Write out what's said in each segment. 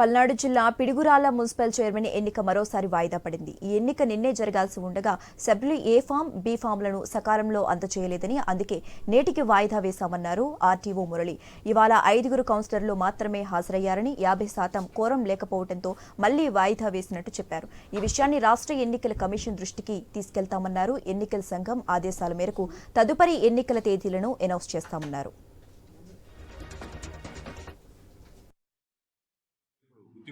పల్నాడు జిల్లా Piduguralla municipal chairman ఎన్నిక మరోసారి వాయిదా పడింది. ఈ ఎన్నిక నిన్నే జరగాల్సి ఉండగా సభ్యులు ఏ ఫామ్ బి ఫామ్లను సకాలంలో అందచేయలేదని అందుకే నేటికి వాయిదా వేశామన్నారు ఆర్టీఓ మురళి. ఇవాళ ఐదుగురు కౌన్సిలర్లు మాత్రమే హాజరయ్యారని యాభై శాతం కోరం లేకపోవడంతో మళ్ళీ వాయిదా వేసినట్టు చెప్పారు. ఈ విషయాన్ని రాష్ట్ర ఎన్నికల కమిషన్ దృష్టికి తీసుకెళ్తామన్నారు. ఎన్నికల సంఘం ఆదేశాల మేరకు తదుపరి ఎన్నికల తేదీలను అనౌన్స్ చేస్తామన్నారు.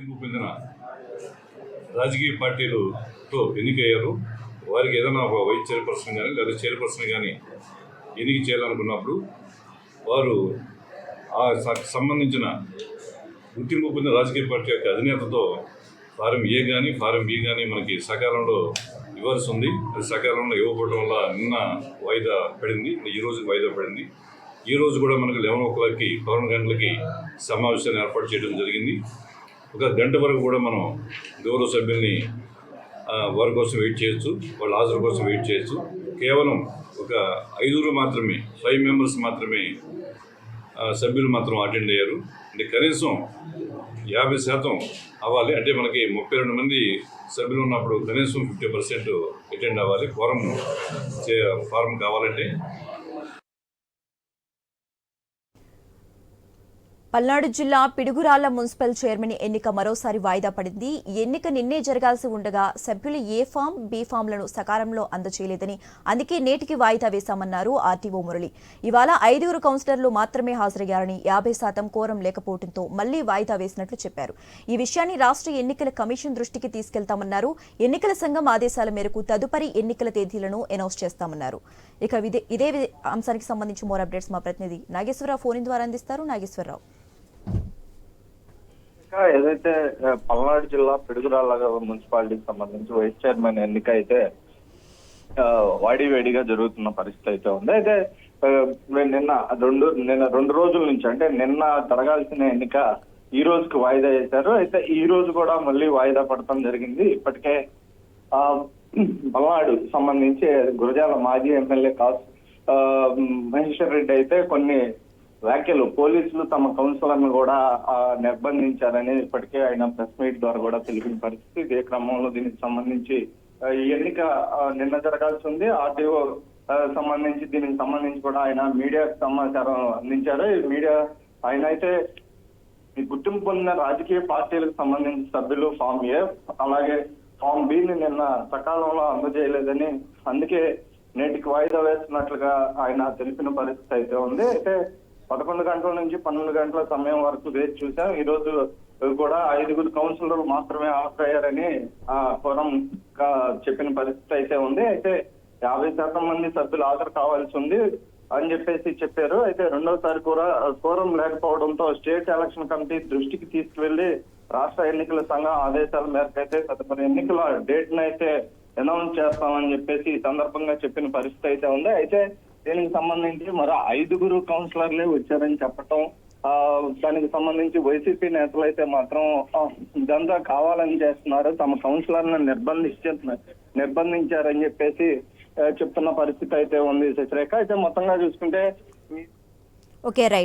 గుర్తింపు పొందిన రాజకీయ పార్టీలతో ఎన్నికయ్యారు. వారికి ఏదైనా ఒక వైస్ చైర్పర్సన్ కానీ లేదా చైర్పర్సన్ కానీ ఎన్నిక చేయాలనుకున్నప్పుడు వారు ఆ స- సంబంధించిన గుర్తింపు పొందిన రాజకీయ పార్టీ యొక్క అధినేతతో ఫారం ఏ కానీ ఫారం బి కానీ మనకి సకాలంలో ఇవ్వాల్సి ఉంది అది సకాలంలో ఇవ్వకపోవడం వల్ల నిన్న వాయిదా పడింది. ఈ రోజు వాయిదా పడింది. ఈ రోజు కూడా మనకు లెవెన్ ఓ క్లాక్కి పదకొండు గంటలకి సమావేశాన్ని ఏర్పాటు చేయడం జరిగింది. ఒక గంట వరకు కూడా మనం గౌరవ సభ్యుల్ని వారి కోసం వెయిట్ చేయొచ్చు వాళ్ళ హాజరు కోసం వెయిట్ చేయొచ్చు. కేవలం ఒక ఐదుగురు మాత్రమే ఫైవ్ మెంబర్స్ మాత్రమే సభ్యులు మాత్రం అటెండ్ అయ్యారు. అంటే కనీసం యాభై శాతం అవ్వాలి. అంటే మనకి ముప్పై రెండు మంది సభ్యులు ఉన్నప్పుడు కనీసం ఫిఫ్టీ పర్సెంట్ అటెండ్ అవ్వాలి. ఫారం చే ఫారం కావాలంటే పల్నాడు జిల్లా పిడుగురాళ్ళ మున్సిపల్ చైర్మన్ ఎన్నిక మరోసారి వాయిదా పడింది. ఎన్నిక నిన్నే జరగాల్సి ఉండగా సభ్యులు ఏ ఫామ్ బి ఫామ్లను సకాలంలో అందజేయలేదని అందుకే నేటికి వాయిదా వేశామన్నారు ఆర్టీఓ మురళి. ఇవాళ ఐదుగురు కౌన్సిలర్లు మాత్రమే హాజరయ్యారని యాభై శాతం కోరం లేకపోవడంతో మళ్ళీ వాయిదా వేసినట్లు చెప్పారు. ఈ విషయాన్ని రాష్ట్ర ఎన్నికల కమిషన్ దృష్టికి తీసుకెళ్తామన్నారు. ఎన్నికల సంఘం ఆదేశాల మేరకు తదుపరి ఎన్నికల తేదీలను అనౌన్స్ చేస్తామన్నారు. ఇక ఇదే- ఇదే అంశానికి సంబంధించి మోర్ అప్డేట్స్ మా ప్రతినిధి నాగేశ్వరరావు ఫోన్ ద్వారా అందిస్తారు. నాగేశ్వరరావు. ఇంకా ఏదైతే పల్నాడు జిల్లా పిడుగురాళ్ళ మున్సిపాలిటీకి సంబంధించి వైస్ చైర్మన్ ఎన్నిక అయితే వాడివేడిగా జరుగుతున్న పరిస్థితి అయితే ఉంది. అయితే నిన్న రెండు నిన్న రెండు రోజుల నుంచి అంటే నిన్న జరగాల్సిన ఎన్నిక ఈ రోజుకి వాయిదా చేశారు అయితే ఈ రోజు కూడా మళ్ళీ వాయిదా పడటం జరిగింది. ఇప్పటికే ఆ, పల్నాడు సంబంధించి గురజాల మాజీ ఎమ్మెల్యే కాస్ ఆ, మహేశ్వర్ రెడ్డి అయితే కొన్ని వ్యాఖ్యలు. పోలీసులు తమ కౌన్సిలర్ను కూడా నిర్బంధించారని ఇప్పటికే ఆయన ప్రెస్ మీట్ ద్వారా కూడా తెలిపిన పరిస్థితి. ఇదే క్రమంలో దీనికి సంబంధించి ఈ ఎన్నిక నిన్న జరగాల్సి ఉంది. ఆర్టీఓ సంబంధించి దీనికి సంబంధించి కూడా ఆయన మీడియాకు సమాచారం అందించారు. మీడియా ఆయన అయితే ఈ గుర్తింపు పొందిన రాజకీయ పార్టీలకు సంబంధించిన సభ్యులు ఫామ్ ఏ. అలాగే ఫామ్ బి ని నిన్న సకాలంలో అందజేయలేదని అందుకే నేటికి వాయిదా వేస్తున్నట్లుగా ఆయన తెలిపిన పరిస్థితి అయితే ఉంది. అయితే పదకొండు గంటల నుంచి పన్నెండు గంటల సమయం వరకు వేచి చూసాం ఈ రోజు కూడా ఐదుగురు కౌన్సిలర్లు మాత్రమే హాజరయ్యారని ఆ ఫోరం చెప్పిన పరిస్థితి అయితే ఉంది. అయితే యాభై శాతం మంది సభ్యులు హాజరు కావాల్సి ఉంది అని చెప్పేసి చెప్పారు. అయితే రెండోసారి కూడా కోరం లేకపోవడంతో స్టేట్ ఎలక్షన్ కమిటీ దృష్టికి తీసుకువెళ్ళి రాష్ట్ర ఎన్నికల సంఘం ఆదేశాల మేరకు అయితే తదుపరి ఎన్నికల డేట్ అయితే అనౌన్స్ చేస్తామని చెప్పేసి ఈ సందర్భంగా చెప్పిన పరిస్థితి అయితే ఉంది. అయితే దీనికి సంబంధించి మరో ఐదుగురు కౌన్సిలర్లే వచ్చారని చెప్పటం ఆ దానికి సంబంధించి వైసీపీ నేతలు అయితే మాత్రం ఇదంతా కావాలని చేస్తున్నారు. తమ కౌన్సిలర్లను నిర్బంధించ నిర్బంధించారని చెప్పేసి చెప్తున్న పరిస్థితి అయితే ఉంది శశిరేఖ. అయితే మొత్తంగా చూసుకుంటే ఓకే రైట్.